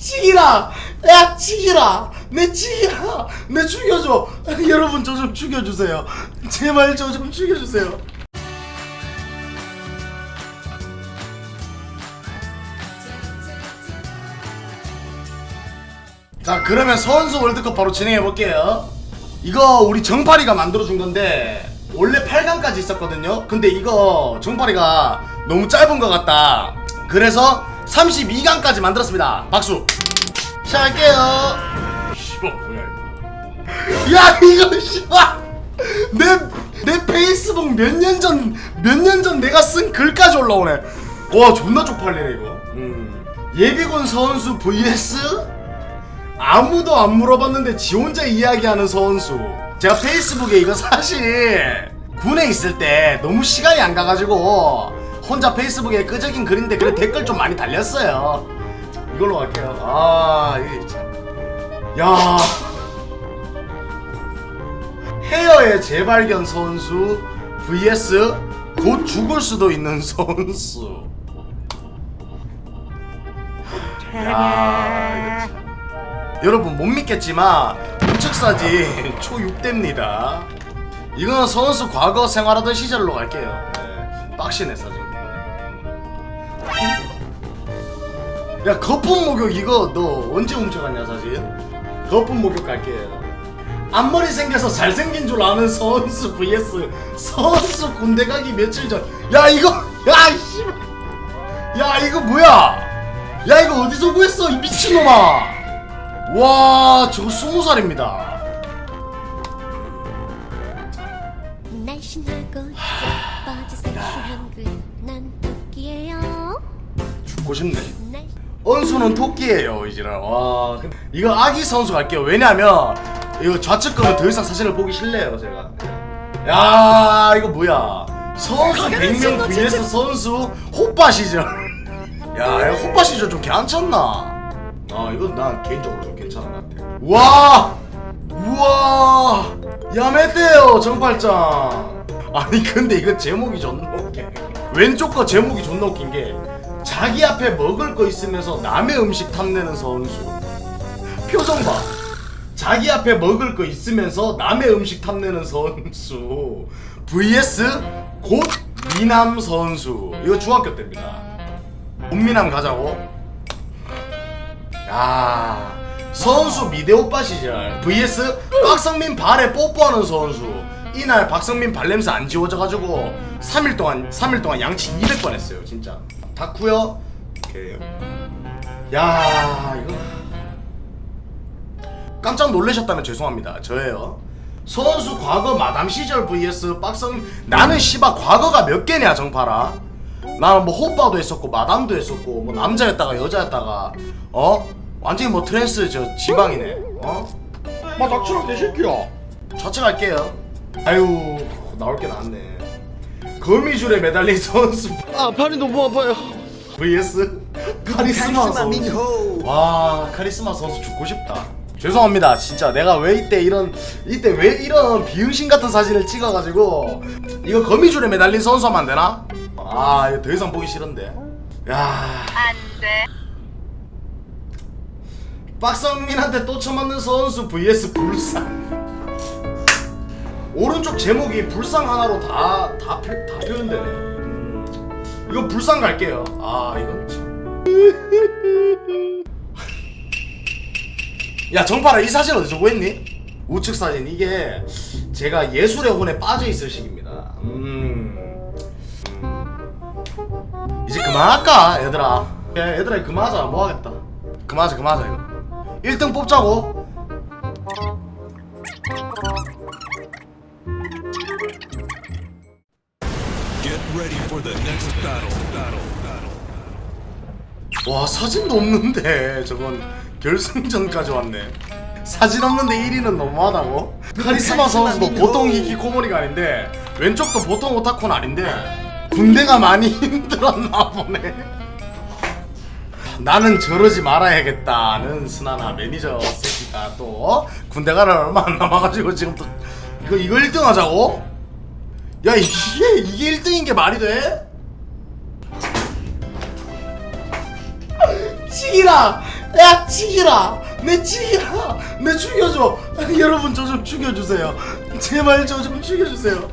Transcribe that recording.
치기라! 야 치기라! 내 치기라! 내 죽여줘! 여러분 저 좀 죽여주세요. 제발 저 좀 죽여주세요. 자 그러면 선수 월드컵 바로 진행해 볼게요. 이거 우리 정파리가 만들어준 건데 원래 8강까지 있었거든요? 근데 이거 정파리가 너무 짧은 것 같다. 그래서 32강까지 만들었습니다. 박수. 시작할게요. 씨발 뭐야 이거. 야 이거 씨발. 내, 내 페이스북 몇 년 전 몇 년 전 내가 쓴 글까지 올라오네. 와 존나 쪽팔리네 이거. 음. 예비군 선수 vs 아무도 안 물어봤는데 지 혼자 이야기하는 선수. 제가 페이스북에 이거 사실 군에 있을 때 너무 시간이 안 가가지고 혼자 페이스북에 끄적인 글인데 그래 댓글 좀 많이 달렸어요. 이걸로 갈게요. 아 이게 참. 야 헤어의 재발견 선수 vs 곧 죽을 수도 있는 선수. 야. 여러분 못 믿겠지만 우측 사진 초 6대입니다. 이거는 선수 과거 생활하던 시절로 갈게요. 네, 빡시네 사진. 야 거품 목욕 이거 너 언제 훔쳐갔냐 사진? 거품 목욕 갈게요. 앞머리 생겨서 잘생긴 줄 아는 선수 vs 선수 군대 가기 며칠 전. 야 이거 야 씨발. 야 이거 뭐야? 야 이거 어디서 구했어 이 미친놈아. 와 저거 스무 살입니다. 날씬하고 예뻐져 섹시한 그난 토끼예요 죽고 싶네. 날 언수는 토끼예요 이제는. 와 근데 이거 아기 선수 갈게요. 왜냐면 이거 좌측 거는 더 이상 사진을 보기 싫네요 제가. 야 이거 뭐야? 선수 100명 vs 선수 호빠 시절. 야 이거 호빠 시절 좀 괜찮나? 아 이건 난 개인적으로 좀 괜찮은 것 같아. 와 우와 야매떼요 정팔장. 아니 근데 이거 제목이 웃겨. 왼쪽 거 제목이 존나 웃긴 게 자기 앞에 먹을 거 있으면서 남의 음식 탐내는 선수. 표정 봐. 자기 앞에 먹을 거 있으면서 남의 음식 탐내는 선수. vs 곧 미남 선수. 이거 중학교 때입니다. 본미남 가자고. 야 선수 미대 오빠 시절 vs 박성민 발에 뽀뽀하는 선수. 이날 박성민 발냄새 안 지워져가지고 3일 동안 3일 동안 양치 200번 했어요 진짜. 닿고요. 오케이. 야 이거 깜짝 놀라셨다면 죄송합니다. 저예요. 선수 과거 마담 시절 vs 빡성 나는 씨바 과거가 몇 개냐 정파라. 나는 뭐 호빠도 했었고 마담도 했었고 뭐 남자였다가 여자였다가 어 완전히 뭐 트랜스 저 지방이네. 어? 마 닥치라 개새끼야. 좌측할게요. 아유 나올 게 나왔네. 거미줄에 매달린 선수 아 팔이 너무 아파요. vs 카리스마 선수. 와 카리스마 선수 죽고 싶다. 죄송합니다 진짜 내가 왜 이때 이런 이때 왜 이런 비응신 같은 사진을 찍어가지고 이거 거미줄에 매달린 선수 하면 안 되나? 아 이거 더 이상 보기 싫은데 야 안돼 박성민한테 또 쳐맞는 선수 vs 불상 오른쪽 제목이 불상 하나로 다다다 표현되네. 음, 이거 불상 갈게요. 아 이건 참. 야 정파라 이 사진 어디서 구했니? 우측 사진. 이게 제가 예술의 혼에 빠져 있을 시기입니다. 음. 이제 그만할까 얘들아? 야, 얘들아 그만하자. 뭐 하겠다. 그만하자 그만하자 이거. 1등 뽑자고 ready for the next battle. Battle. Battle. 와 사진도 없는데 저건 결승전까지 왔네 사진 없는데 1위는 너무하다고? 카리스마 선수도 보통 히키코모리가 아닌데 왼쪽도 보통 오타쿠는 아닌데 군대가 많이 힘들었나 보네 나는 저러지 말아야겠다는 순하나 매니저 새끼가 또 군대 가를 얼마 안 남아가지고 지금 또 이거 이거 1등 하자고? 야 이게 이게 1등인 게 말이 돼? 치기라! 야 치기라! 내 치기라! 내 죽여줘! 여러분 저 좀 죽여주세요. 제발 저 좀 죽여주세요